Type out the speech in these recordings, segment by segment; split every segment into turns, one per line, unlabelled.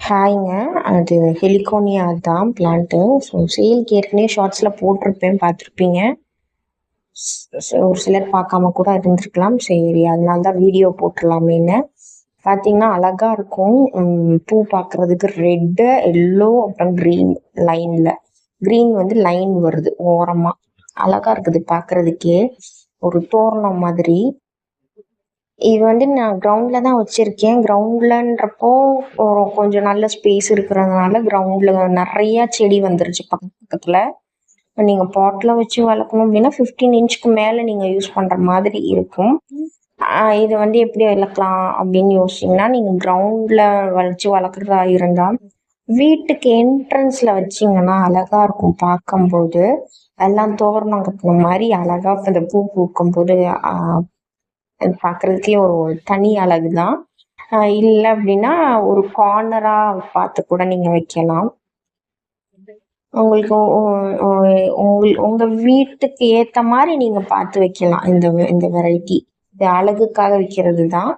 ஹாய்ங்க அது ஹெலிகோனியா தான் plant so சேலுக்கு ஏற்கனவே ஷார்ட்ஸில் போட்டிருப்பேன் பார்த்துருப்பீங்க. ஒரு சிலர் பார்க்காம கூட இருந்திருக்கலாம். சரி அதனால தான் வீடியோ போட்டுடலாமேன்னு பார்த்தீங்கன்னா அழகாக இருக்கும். பூ பார்க்குறதுக்கு ரெட்டு எல்லோ அப்புறம் க்ரீன் லைனில் க்ரீன் வந்து லைன் வருது ஓரமாக அழகாக இருக்குது பார்க்குறதுக்கே ஒரு தோரணம் மாதிரி. இது வந்து நான் கிரவுண்டில் தான் வச்சுருக்கேன். கிரவுண்ட்லன்றப்போ கொஞ்சம் நல்ல ஸ்பேஸ் இருக்கிறதுனால கிரவுண்டில் நிறையா செடி வந்துருச்சு பக்கத்தில். நீங்கள் பாட்டில் வச்சு வளர்க்கணும் அப்படின்னா ஃபிஃப்டீன் இன்ச்சுக்கு மேலே நீங்கள் யூஸ் பண்ணுற மாதிரி இருக்கும். இது வந்து எப்படி வளர்க்கலாம் அப்படின்னு யோசிச்சிங்கன்னா நீங்கள் கிரவுண்டில் வச்சு வளர்க்குறதா இருந்தால் வீட்டுக்கு என்ட்ரன்ஸில் வச்சிங்கன்னா அழகாக இருக்கும் பார்க்கும்போது. எல்லாம் தோரணம் கட்டின மாதிரி அழகாக அந்த பூ பூக்கும்போது பார்க்குறதுக்கே ஒரு தனி அழகு தான் இல்லை அப்படின்னா ஒரு கார்னராக பார்த்து கூட நீங்கள் வைக்கலாம். உங்களுக்கு உங்கள் உங்கள் வீட்டுக்கு ஏற்ற மாதிரி நீங்கள் பார்த்து வைக்கலாம். இந்த இந்த வெரைட்டி இது அழகுக்காக வைக்கிறது தான்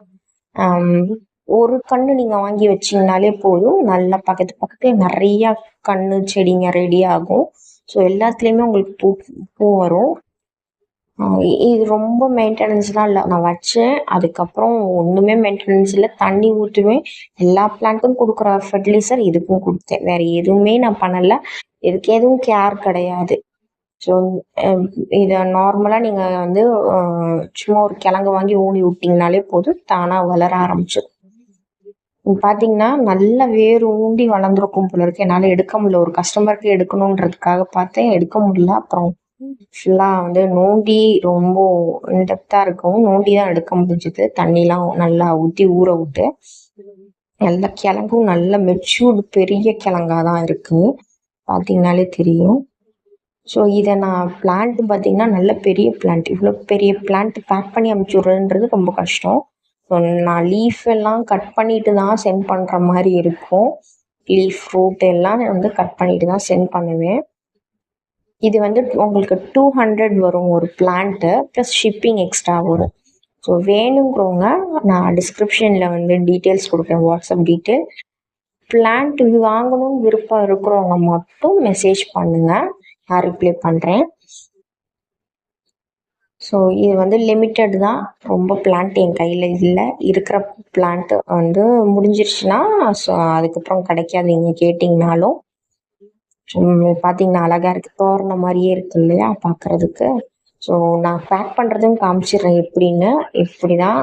ஒரு கன்று நீங்கள் வாங்கி வச்சிங்கனாலே போதும். நல்லா பக்கத்து பக்கத்தில் நிறையா கன்று செடிங்க ரெடி ஆகும். ஸோ எல்லாத்துலேயுமே உங்களுக்கு பூ பூ வரும். இது ரொம்ப மெயின்டெனன்ஸ்லாம் இல்லை. நான் வச்சேன். அதுக்கப்புறம் ஒன்றுமே மெயின்டெனன்ஸ் இல்லை. தண்ணி ஊற்றுவேன் எல்லா பிளான்ட்டும் கொடுக்குற ஃபெர்டிலைசர் இதுக்கும் கொடுத்தேன். வேறு எதுவுமே நான் பண்ணலை. இதுக்கு எதுவும் கேர் கிடையாது. ஸோ இதை நார்மலாக நீங்கள் வந்து சும்மா ஒரு கிழங்கு வாங்கி ஊனி விட்டிங்கனாலே போதும். தானாக வளர ஆரம்பிச்சிடும் பார்த்தீங்கன்னா நல்ல வேர் ஊண்டி வளர்ந்துருக்கும் போல இருக்கு. என்னால் எடுக்க முடியல. ஒரு கஸ்டமருக்கு எடுக்கணுன்றதுக்காக பார்த்தேன். எடுக்க முடியல. அப்புறம் ஃபுல்லாக வந்து நோண்டி ரொம்ப இன்டெப்த்தாக இருக்கும். நோண்டி தான் எடுக்க முடிஞ்சது. தண்ணிலாம் நல்லா ஊற்றி ஊற விட்டு நல்ல கிழங்கும் நல்ல மெச்சூர்டு பெரிய கிழங்காக தான் இருக்குது பார்த்தீங்கனாலே தெரியும். ஸோ இதை நான் பிளான்ட் பார்த்தீங்கன்னா நல்ல பெரிய பிளான்ட் இவ்வளோ பெரிய பிளான்ட் பேக் பண்ணி அனுப்பிச்சுடுறதுன்றது ரொம்ப கஷ்டம். ஸோ நான் லீஃப் எல்லாம் கட் பண்ணிட்டு தான் சென்ட் பண்ணுற மாதிரி இருக்கும். லீஃப் ஃப்ரூட் எல்லாம் வந்து கட் பண்ணிட்டு தான் சென்ட் பண்ணுவேன். இது வந்து உங்களுக்கு டூ ஹண்ட்ரட் வரும் ஒரு பிளான்ட்டு ப்ளஸ் ஷிப்பிங் எக்ஸ்ட்ரா வரும். ஸோ வேணுங்கிறவங்க நான் டிஸ்கிரிப்ஷனில் வந்து டீட்டெயில்ஸ் கொடுக்குறேன் வாட்ஸ்அப் டீட்டெயில் பிளான்ட் வாங்கணும் விருப்பம் இருக்கிறவங்க மட்டும் மெசேஜ் பண்ணுங்கள் நான் ரிப்ளை பண்ணுறேன் ஸோ இது வந்து லிமிட்டட் தான். ரொம்ப பிளான்ட் என் கையில் இல்லை. இருக்கிற பிளான்ட்டு வந்து முடிஞ்சிருச்சுன்னா ஸோ அதுக்கப்புறம் கிடைக்காது நீங்கள் கேட்டிங்கனாலும். பார்த்தீங்கன்னா அழகாக இருக்குது தோரண மாதிரியே இருக்கு இல்லையா? பார்க்குறதுக்கு ஸோ நான் பேக் பண்ணுறதும் காமிச்சிடுறேன். எப்படின்னு? இப்படி தான்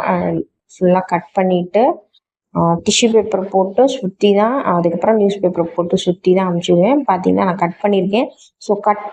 ஃபுல்லாக கட் பண்ணிவிட்டு டிஷ்யூ பேப்பர் போட்டு சுற்றி தான் அதுக்கப்புறம் நியூஸ் பேப்பர் போட்டு சுற்றி தான் அனுப்பிச்சிடுவேன் பார்த்தீங்கன்னா நான் கட் பண்ணியிருக்கேன் ஸோ கட்